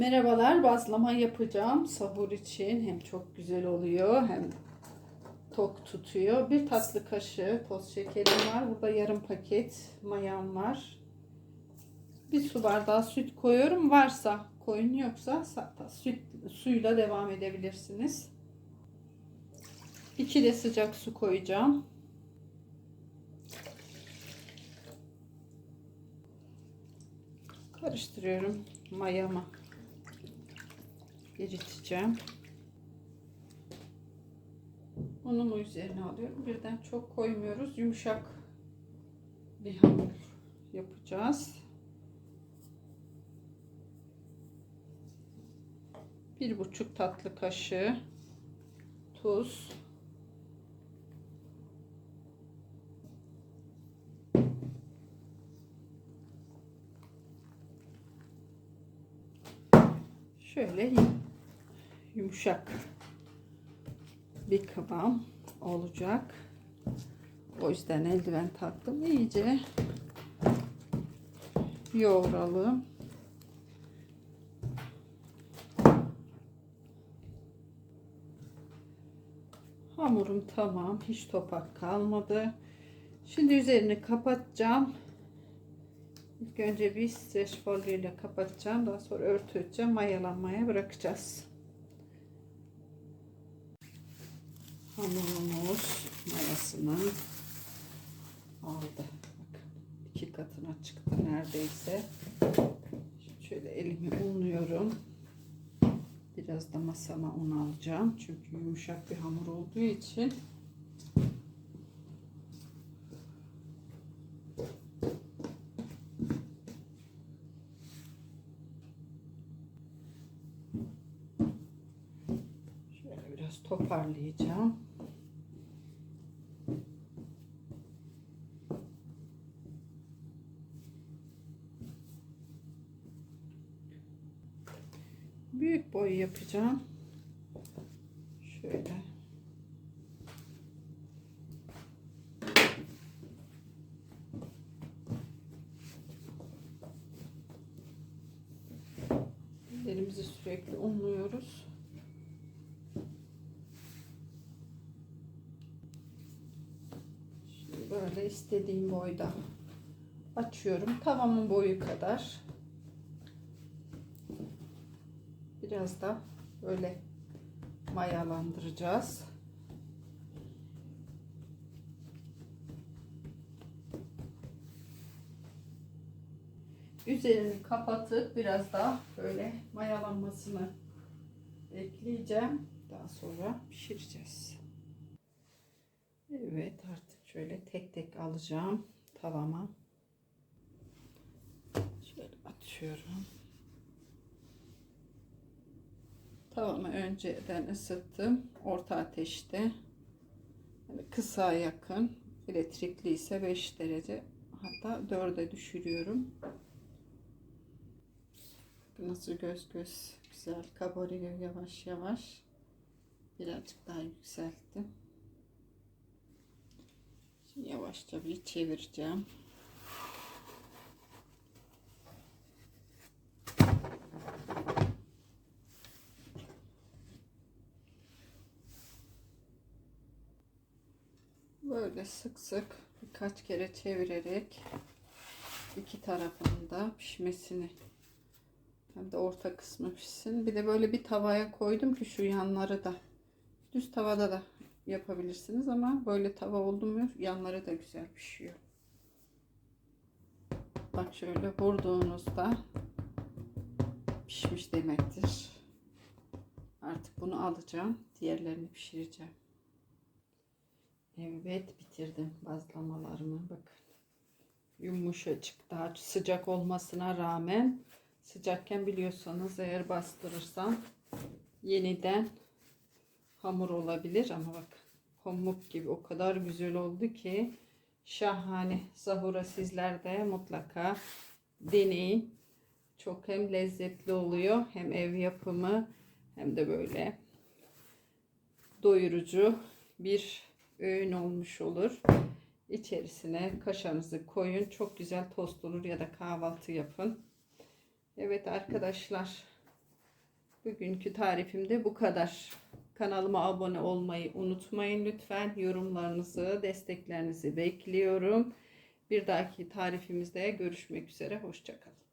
Merhabalar, bazlama yapacağım sahur için. Hem çok güzel oluyor hem tok tutuyor. Bir tatlı kaşığı toz şekerim var. Burada yarım paket mayam var. Bir su bardağı süt koyuyorum. Varsa koyun yoksa sa- süt suyla devam edebilirsiniz. 2 de sıcak su koyacağım. Karıştırıyorum mayama. Eriteceğim. Unumu üzerine alıyorum. Birden çok koymuyoruz. Yumuşak bir hamur yapacağız. Bir buçuk tatlı kaşığı tuz. Şöyle yumuşak bir kıvam olacak. O yüzden eldiven taktım. İyice yoğuralım. Hamurum tamam. Hiç topak kalmadı. Şimdi üzerini kapatacağım. İlk önce bir streç folyo ile kapatacağım. Daha sonra örtü. Mayalanmaya bırakacağız. Hamurumuz mayasını aldı. Bakın iki katına çıktı neredeyse. Şöyle elimi unluyorum. Biraz da masama un alacağım. Çünkü yumuşak bir hamur olduğu için. Şöyle biraz toparlayacağım. Büyük boy yapacağım. Şöyle. Ellerimizi sürekli unluyoruz. Şimdi böyle istediğim boyda açıyorum. Tavamın boyu kadar. Biraz da böyle mayalandıracağız. Üzerini kapatıp biraz daha böyle mayalanmasını ekleyeceğim. Daha sonra pişireceğiz. Evet artık şöyle tek tek alacağım tavama. Şöyle atıyorum. Tavamı önceden ısıttım. Orta ateşte. Yani kısa yakın. Elektrikli ise 5 derece. Hatta 4'e düşürüyorum. Nasıl göz göz güzel kabarıyor yavaş yavaş. Birazcık daha yükselttim. Şimdi yavaşça bir çevireceğim. Böyle sık sık birkaç kere çevirerek iki tarafında pişmesini hem de orta kısmı pişsin. Bir de böyle bir tavaya koydum ki şu yanları da düz tavada da yapabilirsiniz ama böyle tava oldu mu yanları da güzel pişiyor. Bak şöyle vurduğunuzda pişmiş demektir. Artık bunu alacağım. Diğerlerini pişireceğim. Evet bitirdim bazlamalarımı. Bakın. Yumuşacık daha sıcak olmasına rağmen sıcakken biliyorsanız eğer bastırırsam yeniden hamur olabilir ama bak pamuk gibi o kadar güzel oldu ki şahane sahura sizler de mutlaka deneyin. Çok hem lezzetli oluyor hem ev yapımı hem de böyle doyurucu bir öğün olmuş olur. İçerisine kaşarınızı koyun. Çok güzel tost olur ya da kahvaltı yapın. Evet arkadaşlar Bugünkü tarifim de bu kadar. Kanalıma abone olmayı unutmayın lütfen. Yorumlarınızı, desteklerinizi bekliyorum. Bir dahaki tarifimizde görüşmek üzere. Hoşçakalın.